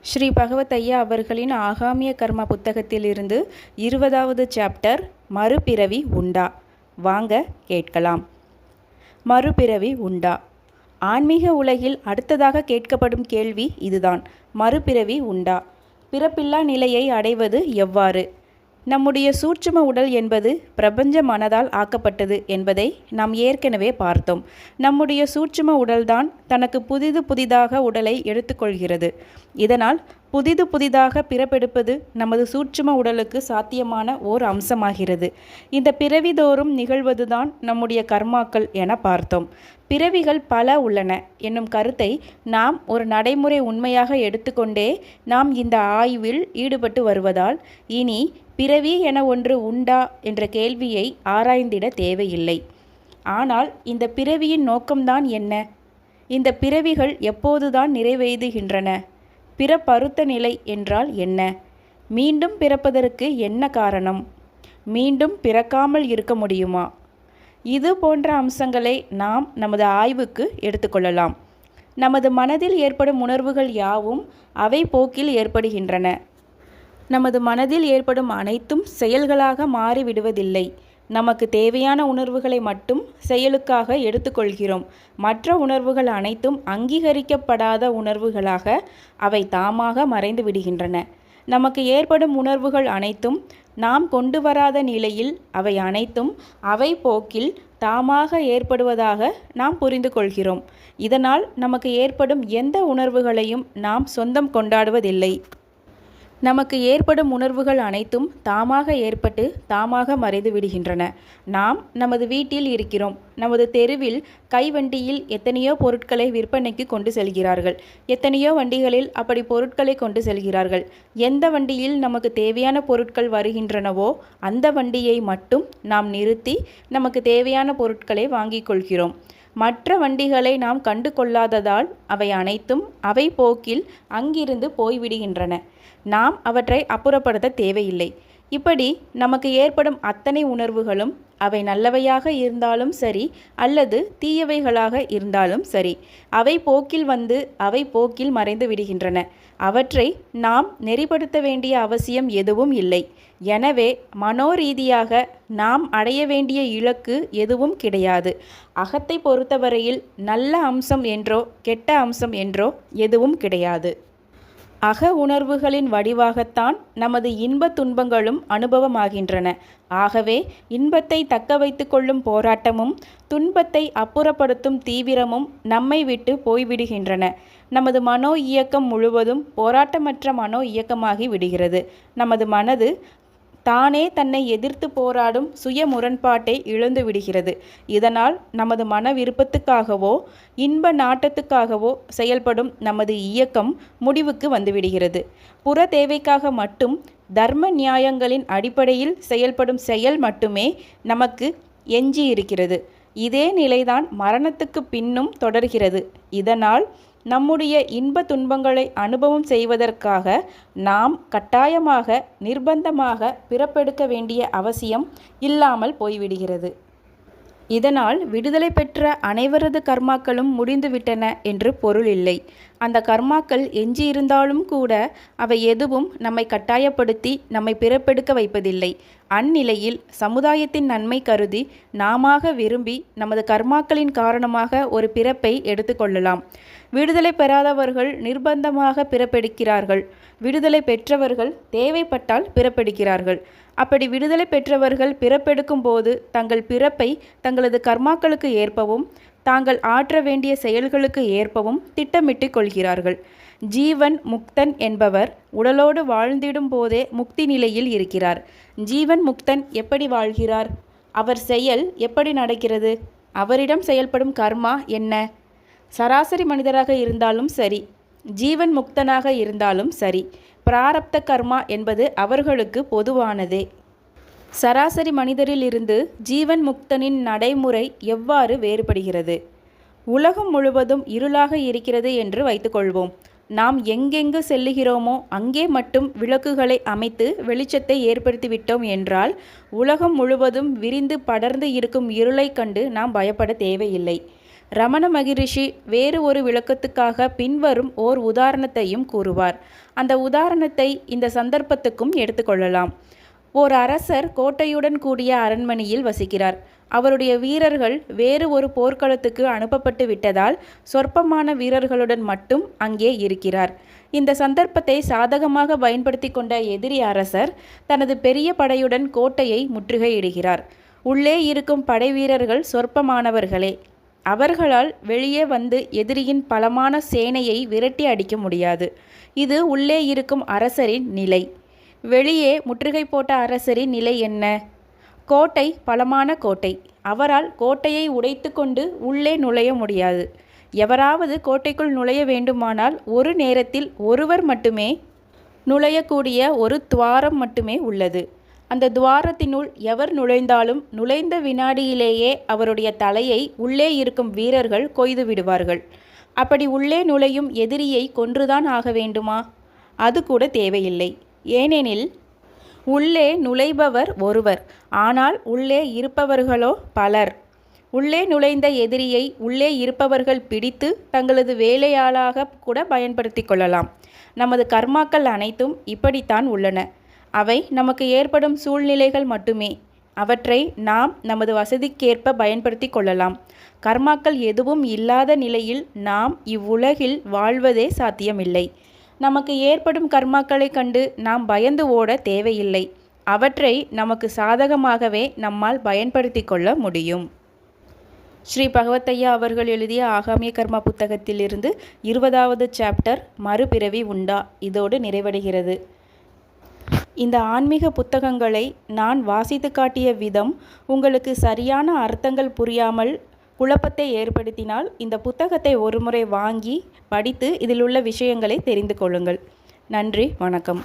ஸ்ரீ பகவத் ஐயா அவர்களின் ஆகாமிய கர்மா புத்தகத்திலிருந்து இருபதாவது சாப்டர் மறுபிறவி உண்டா? வாங்க கேட்கலாம். மறுபிறவி உண்டா? ஆன்மீக உலகில் அடுத்ததாக கேட்கப்படும் கேள்வி இதுதான். மறுபிறவி உண்டா? பிறப்பில்லா நிலையை அடைவது எவ்வாறு? நம்முடைய சூட்சும உடல் என்பது பிரபஞ்ச மனதால் ஆக்கப்பட்டது என்பதை நாம் ஏற்கனவே பார்த்தோம். நம்முடைய சூட்சும உடல்தான் தனக்கு புதிது புதிதாக உடலை எடுத்துக்கொள்கிறது. இதனால் புதிது புதிதாக பிறப்பெடுப்பது நமது சூட்சும உடலுக்கு சாத்தியமான ஓர் அம்சமாகிறது. இந்த பிறவிதோறும் நிகழ்வதுதான் நம்முடைய கர்மாக்கள் என பார்த்தோம். பிறவிகள் பல உள்ளன என்னும் கருத்தை நாம் ஒரு நடைமுறை உண்மையாக எடுத்துக்கொண்டே நாம் இந்த ஆய்வில் ஈடுபட்டு வருவதால் இனி பிறவி என ஒன்று உண்டா என்ற கேள்வியை ஆராய்ந்திட தேவையில்லை. ஆனால் இந்த பிறவியின் நோக்கம்தான் என்ன? இந்த பிறவிகள் எப்போதுதான் நிறைவேறுகின்றன? பிறப்பறுத்த நிலை என்றால் என்ன? மீண்டும் பிறப்பதற்கு என்ன காரணம்? மீண்டும் பிறக்காமல் இருக்க முடியுமா? இது போன்ற அம்சங்களை நாம் நமது ஆய்வுக்கு எடுத்துக்கொள்ளலாம் நமது மனதில் ஏற்படும் உணர்வுகள் யாவும் அவை போக்கில் ஏற்படுகின்றன. நமது மனதில் ஏற்படும் அனைத்தும் செயல்களாக மாறிவிடுவதில்லை. நமக்கு தேவையான உணர்வுகளை மட்டும் செயலுக்காக எடுத்துக்கொள்கிறோம். மற்ற உணர்வுகள் அனைத்தும் அங்கீகரிக்கப்படாத உணர்வுகளாக அவை தாமாக மறைந்து விடுகின்றன. நமக்கு ஏற்படும் உணர்வுகள் அனைத்தும் நாம் கொண்டு வராத நிலையில் அவை அனைத்தும் அவை போக்கில் தாமாக ஏற்படுவதாக நாம் புரிந்து கொள்கிறோம். இதனால் நமக்கு ஏற்படும் எந்த உணர்வுகளையும் நாம் சொந்தம் கொண்டாடுவதில்லை. நமக்கு ஏற்படும் உணர்வுகள் அனைத்தும் தாமாக ஏற்பட்டு தாமாக மறைந்து விடுகின்றன. நாம் நமது வீட்டில் இருக்கிறோம். நமது தெருவில் கைவண்டியில் எத்தனையோ பொருட்களை விற்பனைக்கு கொண்டு செல்கிறார்கள். எத்தனையோ வண்டிகளில் அப்படி பொருட்களை கொண்டு செல்கிறார்கள். எந்த வண்டியில் நமக்கு தேவையான பொருட்கள் வருகின்றனவோ அந்த வண்டியை மட்டும் நாம் நிறுத்தி நமக்கு தேவையான பொருட்களை வாங்கிக் கொள்கிறோம். மற்ற வண்டிகளை நாம் கண்டு கொள்ளாததால் அவை அனைத்தும் அவை போக்கில் அங்கிருந்து போய்விடுகின்றன. நாம் அவற்றை அப்புறப்படுத்த தேவையில்லை. இப்படி நமக்கு ஏற்படும் அத்தனை உணர்வுகளும் அவை நல்லவையாக இருந்தாலும் சரி அல்லது தீயவைகளாக இருந்தாலும் சரி. அவை போக்கில் வந்து அவை போக்கில் மறைந்து விடுகின்றன. அவற்றை நாம் நெறிப்படுத்த வேண்டிய அவசியம் எதுவும் இல்லை. எனவே மனோரீதியாக நாம் அடைய வேண்டிய இலக்கு எதுவும் கிடையாது. அகத்தை பொறுத்தவரையில் நல்ல அம்சம் என்றோ கெட்ட அம்சம் என்றோ எதுவும் கிடையாது. அக உணர்வுகளின் வடிவாகத்தான் நமது இன்ப துன்பங்களும் அனுபவமாகின்றன. ஆகவே இன்பத்தை தக்க வைத்து கொள்ளும் போராட்டமும் துன்பத்தை அப்புறப்படுத்தும் தீவிரமும் நம்மை விட்டு போய்விடுகின்றன. நமது மனோ இயக்கம் முழுவதும் போராட்டமற்ற மனோ இயக்கமாகி விடுகிறது. நமது மனது தானே தன்னை எதிர்த்து போராடும் சுய முரண்பாட்டை இழந்து விடுகிறது. இதனால் நமது மன விருப்பத்துக்காகவோ இன்ப நாட்டத்துக்காகவோ செயல்படும் நமது இயக்கம் முடிவுக்கு வந்துவிடுகிறது. புற தேவைக்காக மட்டும் தர்ம நியாயங்களின் அடிப்படையில் செயல்படும் செயல் மட்டுமே நமக்கு எஞ்சி இருக்கிறது இதே நிலைதான் மரணத்துக்கு பின்னும் தொடர்கிறது. இதனால் நம்முடைய இன்ப துன்பங்களை அனுபவம் செய்வதற்காக நாம் கட்டாயமாக நிர்பந்தமாக பிறப்பெடுக்க வேண்டிய அவசியம் இல்லாமல் போய்விடுகிறது. இதனால் விடுதலை பெற்ற அனைவரது கர்மாக்களும் முடிந்துவிட்டன என்று பொருள் இல்லை. அந்த கர்மாக்கள் எஞ்சியிருந்தாலும் கூட அவை எதுவும் நம்மை கட்டாயப்படுத்தி நம்மை பிறப்பெடுக்க வைப்பதில்லை. அந்நிலையில் சமுதாயத்தின் நன்மை கருதி நாமாக விரும்பி நமது கர்மாக்களின் காரணமாக ஒரு பிறப்பை எடுத்துக்கொள்ளலாம் விடுதலை பெறாதவர்கள் நிர்பந்தமாக பிறப்பெடுக்கிறார்கள். விடுதலை பெற்றவர்கள் தேவைப்பட்டால் பிறப்பெடுக்கிறார்கள். அப்படி விடுதலை பெற்றவர்கள் பிறப்பெடுக்கும் போது தங்கள் பிறப்பை தங்களது கர்மாக்களுக்கு ஏற்பவும் தாங்கள் ஆற்ற வேண்டிய செயல்களுக்கு ஏற்பவும் திட்டமிட்டு கொள்கிறார்கள். ஜீவன் முக்தன் என்பவர் உடலோடு வாழ்ந்திடும் போதே முக்தி நிலையில் இருக்கிறார். ஜீவன் முக்தன் எப்படி வாழ்கிறார்? அவர் செயல் எப்படி நடக்கிறது? அவரிடம் செயல்படும் கர்மா என்ன? சராசரி மனிதராக இருந்தாலும் சரி ஜீவன் முக்தனாக இருந்தாலும் சரி பிராரப்த கர்மா என்பது அவர்களுக்கு பொதுவானதே. சராசரி மனிதரிலிருந்து ஜீவன் முக்தனின் நடைமுறை எவ்வாறு வேறுபடுகிறது? உலகம் முழுவதும் இருளாக இருக்கிறது என்று வைத்துக்கொள்வோம். நாம் எங்கெங்கு செல்லுகிறோமோ அங்கே மட்டும் விளக்குகளை அமைத்து வெளிச்சத்தை ஏற்படுத்திவிட்டோம் என்றால் உலகம் முழுவதும் விரிந்து படர்ந்து இருக்கும் இருளை கண்டு நாம் பயப்பட தேவையில்லை. ரமண மகிரிஷி வேறு ஒரு விளக்கத்துக்காக பின்வரும் ஓர் உதாரணத்தையும் கூறுவார். அந்த உதாரணத்தை இந்த சந்தர்ப்பத்துக்கும் எடுத்துக்கொள்ளலாம் ஓர் அரசர் கோட்டையுடன் கூடிய அரண்மனையில் வசிக்கிறார். அவருடைய வீரர்கள் வேறு ஒரு போர்க்களத்துக்கு அனுப்பப்பட்டு விட்டதால் சொற்பமான வீரர்களுடன் மட்டும் அங்கே இருக்கிறார். இந்த சந்தர்ப்பத்தை சாதகமாக பயன்படுத்தி கொண்ட எதிரி அரசர் தனது பெரிய படையுடன் கோட்டையை முற்றுகையிடுகிறார். உள்ளே இருக்கும் படை வீரர்கள் சொற்பமானவர்களே அவர்களால் வெளியே வந்து எதிரியின் பலமான சேனையை விரட்டி அடிக்க முடியாது. இது உள்ளே இருக்கும் அரசரின் நிலை. வெளியே முற்றுகை போட்ட அரசரின் நிலை என்ன? கோட்டை பலமான கோட்டை. அவரால் கோட்டையை உடைத்து கொண்டு உள்ளே நுழைய முடியாது. எவராவது கோட்டைக்குள் நுழைய வேண்டுமானால் ஒரு நேரத்தில் ஒருவர் மட்டுமே நுழையக்கூடிய ஒரு துவாரம் மட்டுமே உள்ளது. அந்த துவாரத்தினுள் எவர் நுழைந்தாலும் நுழைந்த வினாடியிலேயே அவருடைய தலையை உள்ளே இருக்கும் வீரர்கள் கொய்து விடுவார்கள். அப்படி உள்ளே நுழையும் எதிரியை கொன்றுதான் ஆக வேண்டுமா? அது கூட தேவையில்லை. ஏனெனில் உள்ளே நுழைபவர் ஒருவர் ஆனால் உள்ளே இருப்பவர்களோ பலர். உள்ளே நுழைந்த எதிரியை உள்ளே இருப்பவர்கள் பிடித்து தங்களது வேலையாளாக கூட பயன்படுத்தி கொள்ளலாம். நமது கர்மாக்கள் அனைத்தும் இப்படித்தான் உள்ளன. அவை நமக்கு ஏற்படும் சூழ்நிலைகள் மட்டுமே. அவற்றை நாம் நமது வசதிக்கேற்ப பயன்படுத்தி கொள்ளலாம். கர்மாக்கள் எதுவும் இல்லாத நிலையில் நாம் இவ்வுலகில் வாழ்வதே சாத்தியமில்லை. நமக்கு ஏற்படும் கர்மாக்களை கண்டு நாம் பயந்து ஓட தேவையில்லை. அவற்றை நமக்கு சாதகமாகவே நம்மால் பயன்படுத்தி கொள்ள முடியும். ஸ்ரீ பகவத்தையா அவர்கள் எழுதிய ஆகாமிய கர்மா புத்தகத்திலிருந்து இருபதாவது சாப்டர் மறுபிறவி உண்டா? இதோடு நிறைவடைகிறது. இந்த ஆன்மீக புத்தகங்களை நான் வாசித்து காட்டிய விதம் உங்களுக்கு சரியான அர்த்தங்கள் புரியாமல் குழப்பத்தை ஏற்படுத்தினால் இந்த புத்தகத்தை ஒருமுறை வாங்கி படித்து இதில் உள்ள விஷயங்களை தெரிந்து கொள்ளுங்கள். நன்றி வணக்கம்.